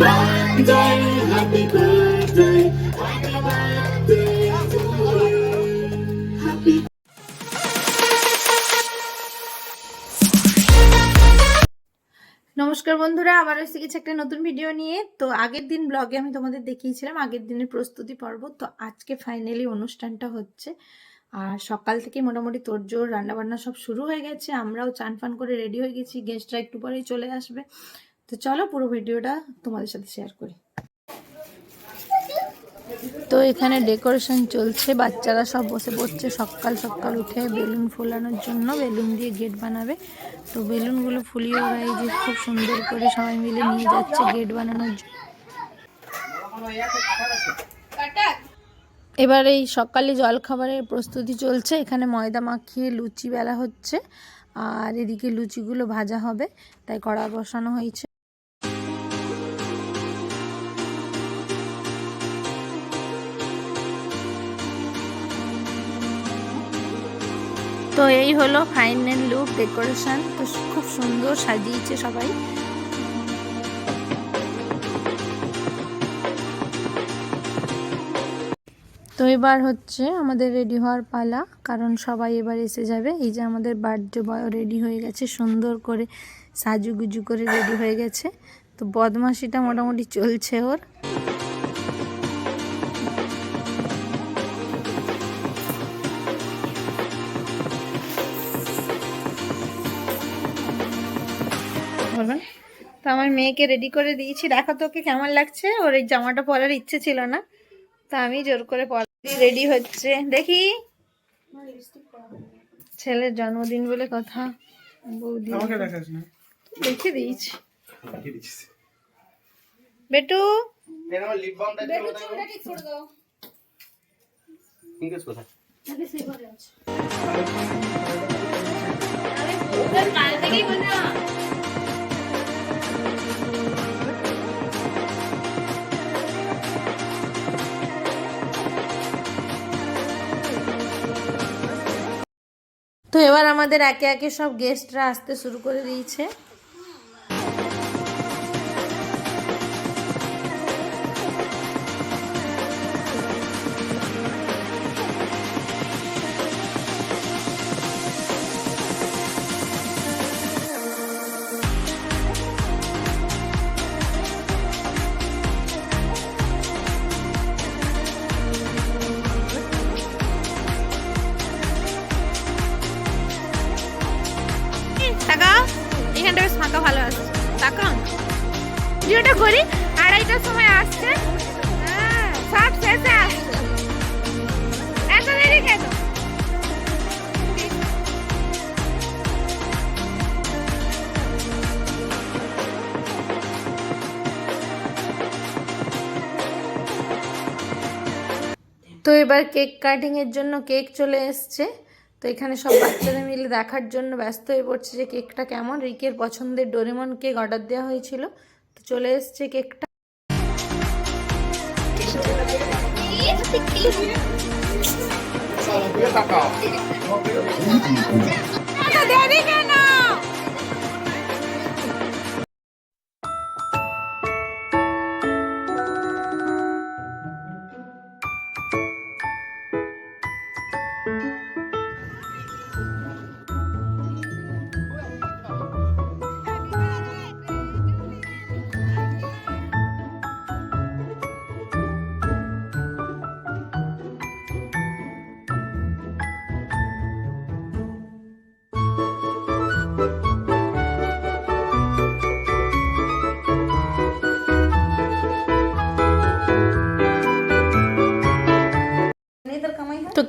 birthday, happy birthday, happy birthday to you. নমস্কার বন্ধুরা আবার এসে গেছে একটা নতুন ভিডিও নিয়ে। তো আগের দিন ব্লগে আমি তোমাদের দেখিয়েছিলাম আগের দিনের প্রস্তুতি পর্ব। তো আজকে ফাইনালি অনুষ্ঠানটা হচ্ছে। আর সকাল থেকে মোটামুটি তোড়জোড় রান্নাবান্না সব শুরু হয়ে গেছে। আমরাও চান ফান করে রেডি হয়ে গেছি গেস্টরা একটু পরেই চলে আসবে। তো চলো পুরো ভিডিওটা তোমাদের সাথে শেয়ার করি। তো এখানে ডেকোরেশন চলছে, বাচ্চারা সব বসে পড়ছে, সকাল সকাল উঠে বেলুন ফোলানোর জন্য বেলুন দিয়ে গেট বানাবে। তো বেলুনগুলো ফুলিয়ে ওরা এই যে খুব সুন্দর করে সবাই মিলে নিয়ে যাচ্ছে গেট বানানোর জন্য। এবার এই সকালে জলখাবারের প্রস্তুতি চলছে, এখানে ময়দা মাখিয়ে লুচি বেলা হচ্ছে, আর এদিকে লুচিগুলো ভাজা হবে, তাই কড়া বসানো হয়েছে। তো এই হলো ফাইনাল লুক ডেকোরেশন। তো খুব সুন্দর সাজিয়েছে সবাই। তো এবার হচ্ছে আমাদের রেডি হওয়ার পালা, কারণ সবাই এবার এসে যাবে। এই যে আমাদের বার্থডে বয় রেডি হয়ে গেছে, সুন্দর করে সাজুগুজু করে রেডি হয়ে গেছে। তো বদমাশিটা মোটামুটি চলছে ওর। বলবেন তো আমার মেয়েকে রেডি করে দিয়েছি। দেখো তোকে কেমন লাগছে? ওর এই জামাটা পরার ইচ্ছে ছিল না। তা আমি জোর করে রেডি হচ্ছে। দেখি। ছেলের জন্মদিন বলে কথা। বৌদি আমাকে দেখাস না। দেখে দিয়েছি। বেটু। এর আমার এবার আমাদের একে একে সব গেস্টরা আসতে শুরু করে দিয়েছে। করি। আড়াইটার সময় আসছে। হ্যাঁ, সব শেষে আসছে। এত দেরি কেন? তো এবার কেক কাটিং এর জন্য কেক চলে এসছে। তো এখানে সব বাচ্চারা মিলে দেখার জন্য ব্যস্ত হয়ে পড়ছে যে কেকটা কেমন। রিকের পছন্দের ডোরেমন কেক অর্ডার দেওয়া হয়েছিল। তো চলে এসছে কেকটা কেন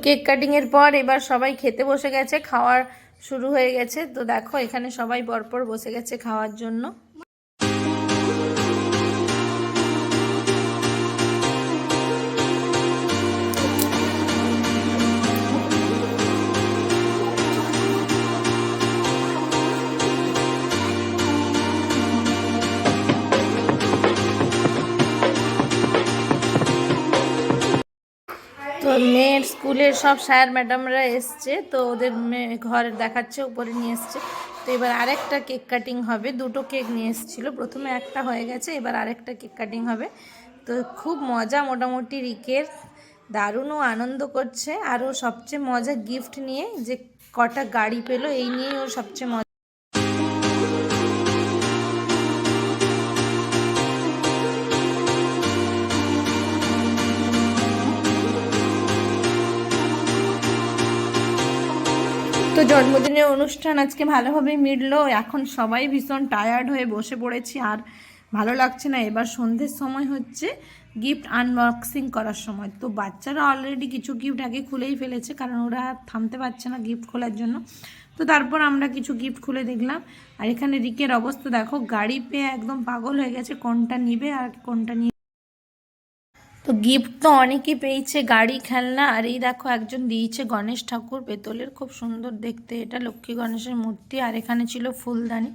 কেক কাটিংয়ের পর এবার সবাই খেতে বসে গেছে, খাওয়ার শুরু হয়ে গেছে। তো দেখো, এখানে সবাই পরপর বসে গেছে খাওয়ার জন্য। মেয়ের স্কুলের সব স্যার ম্যাডামরা এসছে, তো ওদের মেয়ে ঘর দেখাচ্ছে, উপরে নিয়ে এসছে। তো এবার আরেকটা কেক কাটিং হবে, দুটো কেক নিয়ে এসেছিল। প্রথমে একটা হয়ে গেছে, এবার আরেকটা কেক কাটিং হবে। তো খুব মজা মোটামুটি রিকের। দারুণও আনন্দ করছে। আর ও সবচেয়ে মজা গিফট নিয়ে যে কটা গাড়ি পেল, এই নিয়েই ওর সবচেয়ে মজা তো জন্মদিনের অনুষ্ঠান আজকে ভালোভাবে মিটলো। এখন সবাই ভীষণ টায়ার্ড হয়ে বসে পড়েছি আর ভালো লাগছে না। এবার সন্ধ্যের সময় হচ্ছে গিফট আনবক্সিং করার সময়। তো বাচ্চারা অলরেডি কিছু গিফট আগে খুলেই ফেলেছে, কারণ ওরা থামতে পারছে না গিফট খোলার জন্য। তো তারপর আমরা কিছু গিফট খুলে দেখলাম। আর এখানে রিকের অবস্থা, দেখো, গাড়ি পেয়ে একদম পাগল হয়ে গেছে, কোনটা নিবে আর কোনটা নিয়ে তো গিফট তো অনেকেই পেয়েছে, গাড়ি, খেলনা, আর এই দেখো একজন দিয়েছে গণেশ ঠাকুর পেতলের, খুব সুন্দর দেখতে। এটা লক্ষ্মী গণেশের মূর্তি, আর এখানে ছিল ফুলদানি।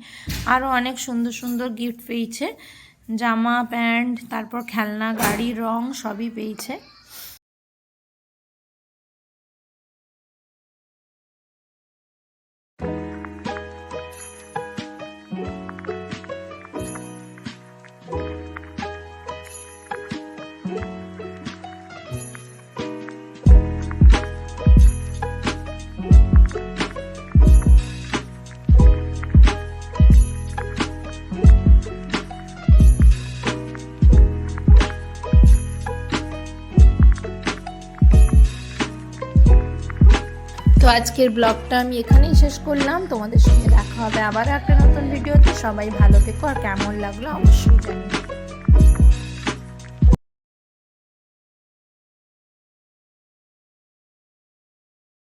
আরও অনেক সুন্দর সুন্দর গিফট পেয়েছে। জামা, প্যান্ট, তারপর খেলনা, গাড়ি, রং সবই পেয়েছে। তো আজকের ব্লগটা আমি এখানেই শেষ করলাম। তোমাদের সঙ্গে দেখা হবে আবার একটা নতুন ভিডিওতে। সবাই ভালো থেকো আর কেমন লাগল অবশ্যই জানিও।